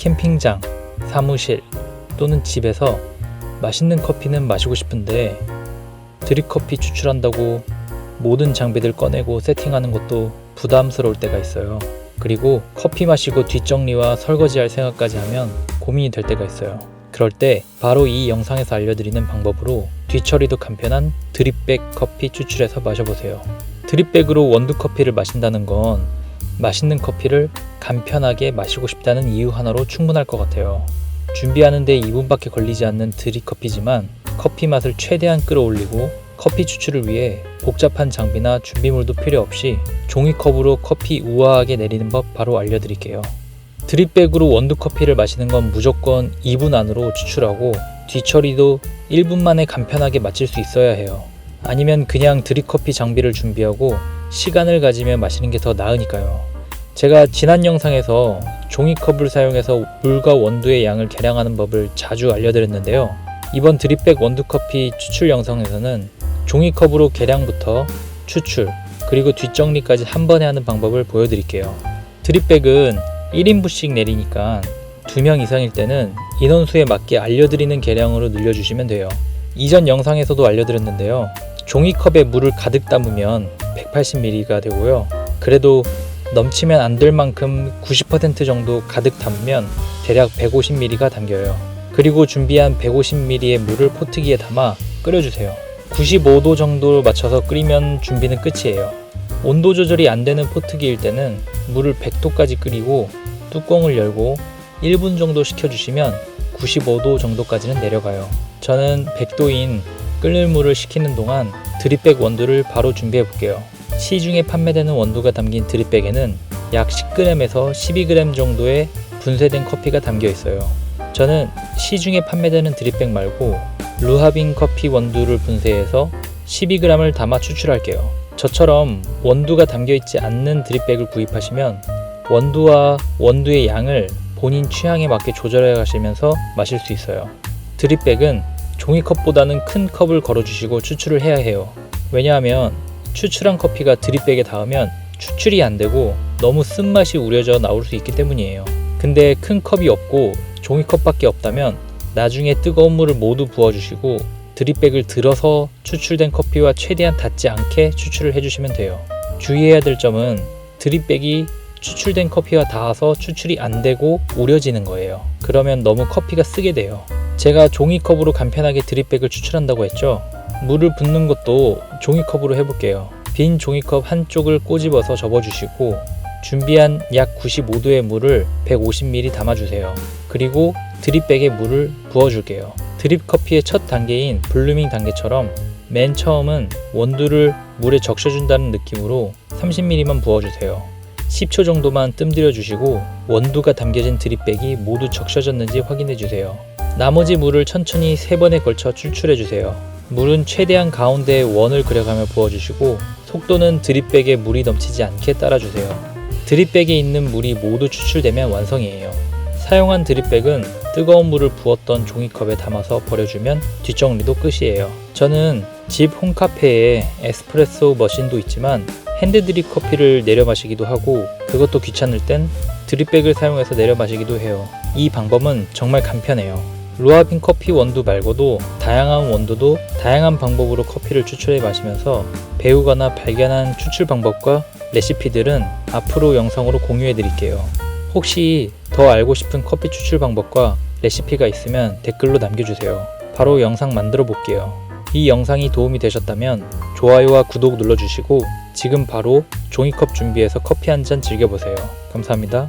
캠핑장, 사무실 또는 집에서 맛있는 커피는 마시고 싶은데 드립커피 추출한다고 모든 장비들 꺼내고 세팅하는 것도 부담스러울 때가 있어요. 그리고 커피 마시고 뒷정리와 설거지할 생각까지 하면 고민이 될 때가 있어요. 그럴 때 바로 이 영상에서 알려드리는 방법으로 뒤처리도 간편한 드립백 커피 추출해서 마셔보세요. 드립백으로 원두 커피를 마신다는 건 맛있는 커피를 간편하게 마시고 싶다는 이유 하나로 충분할 것 같아요. 준비하는데 2분밖에 걸리지 않는 드립 커피지만 커피 맛을 최대한 끌어올리고 커피 추출을 위해 복잡한 장비나 준비물도 필요 없이 종이컵으로 커피 우아하게 내리는 법 바로 알려드릴게요. 드립백으로 원두 커피를 마시는 건 무조건 2분 안으로 추출하고 뒤처리도 1분 만에 간편하게 마칠 수 있어야 해요. 아니면 그냥 드립커피 장비를 준비하고 시간을 가지며 마시는 게 더 나으니까요. 제가 지난 영상에서 종이컵을 사용해서 물과 원두의 양을 계량하는 법을 자주 알려드렸는데요. 이번 드립백 원두커피 추출 영상에서는 종이컵으로 계량부터 추출, 그리고 뒷정리까지 한 번에 하는 방법을 보여드릴게요. 드립백은 1인분씩 내리니까 2명 이상일 때는 인원수에 맞게 알려드리는 계량으로 늘려주시면 돼요. 이전 영상에서도 알려드렸는데요. 종이컵에 물을 가득 담으면 180ml가 되고요. 그래도 넘치면 안 될 만큼 90% 정도 가득 담으면 대략 150ml가 담겨요. 그리고 준비한 150ml의 물을 포트기에 담아 끓여주세요. 95도 정도로 맞춰서 끓이면 준비는 끝이에요. 온도 조절이 안 되는 포트기일 때는 물을 100도까지 끓이고 뚜껑을 열고 1분 정도 식혀주시면 95도 정도까지는 내려가요. 저는 100도인 끓는 물을 식히는 동안 드립백 원두를 바로 준비해 볼게요. 시중에 판매되는 원두가 담긴 드립백에는 약 10g에서 12g 정도의 분쇄된 커피가 담겨 있어요. 저는 시중에 판매되는 드립백 말고 루하빈 커피 원두를 분쇄해서 12g을 담아 추출할게요. 저처럼 원두가 담겨 있지 않는 드립백을 구입하시면 원두와 원두의 양을 본인 취향에 맞게 조절해 가시면서 마실 수 있어요. 드립백은 종이컵보다는 큰 컵을 걸어주시고 추출을 해야 해요. 왜냐하면 추출한 커피가 드립백에 닿으면 추출이 안 되고 너무 쓴맛이 우려져 나올 수 있기 때문이에요. 근데 큰 컵이 없고 종이컵밖에 없다면 나중에 뜨거운 물을 모두 부어주시고 드립백을 들어서 추출된 커피와 최대한 닿지 않게 추출을 해주시면 돼요. 주의해야 될 점은 드립백이 추출된 커피와 닿아서 추출이 안 되고 우려지는 거예요. 그러면 너무 커피가 쓰게 돼요. 제가 종이컵으로 간편하게 드립백을 추출한다고 했죠. 물을 붓는 것도 종이컵으로 해볼게요. 빈 종이컵 한쪽을 꼬집어서 접어주시고 준비한 약 95도의 물을 150ml 담아주세요. 그리고 드립백에 물을 부어줄게요. 드립 커피의 첫 단계인 블루밍 단계처럼 맨 처음은 원두를 물에 적셔준다는 느낌으로 30ml만 부어주세요. 10초 정도만 뜸들여 주시고 원두가 담겨진 드립백이 모두 적셔졌는지 확인해 주세요. 나머지 물을 천천히 3번에 걸쳐 추출해 주세요. 물은 최대한 가운데에 원을 그려가며 부어주시고 속도는 드립백에 물이 넘치지 않게 따라주세요. 드립백에 있는 물이 모두 추출되면 완성이에요. 사용한 드립백은 뜨거운 물을 부었던 종이컵에 담아서 버려주면 뒷정리도 끝이에요. 저는 집 홈카페에 에스프레소 머신도 있지만 핸드 드립 커피를 내려 마시기도 하고 그것도 귀찮을 땐 드립백을 사용해서 내려 마시기도 해요. 이 방법은 정말 간편해요. 루아빈 커피 원두 말고도 다양한 원두도 다양한 방법으로 커피를 추출해 마시면서 배우거나 발견한 추출 방법과 레시피들은 앞으로 영상으로 공유해 드릴게요. 혹시 더 알고 싶은 커피 추출 방법과 레시피가 있으면 댓글로 남겨주세요. 바로 영상 만들어 볼게요. 이 영상이 도움이 되셨다면 좋아요와 구독 눌러주시고 지금 바로 종이컵 준비해서 커피 한 잔 즐겨보세요. 감사합니다.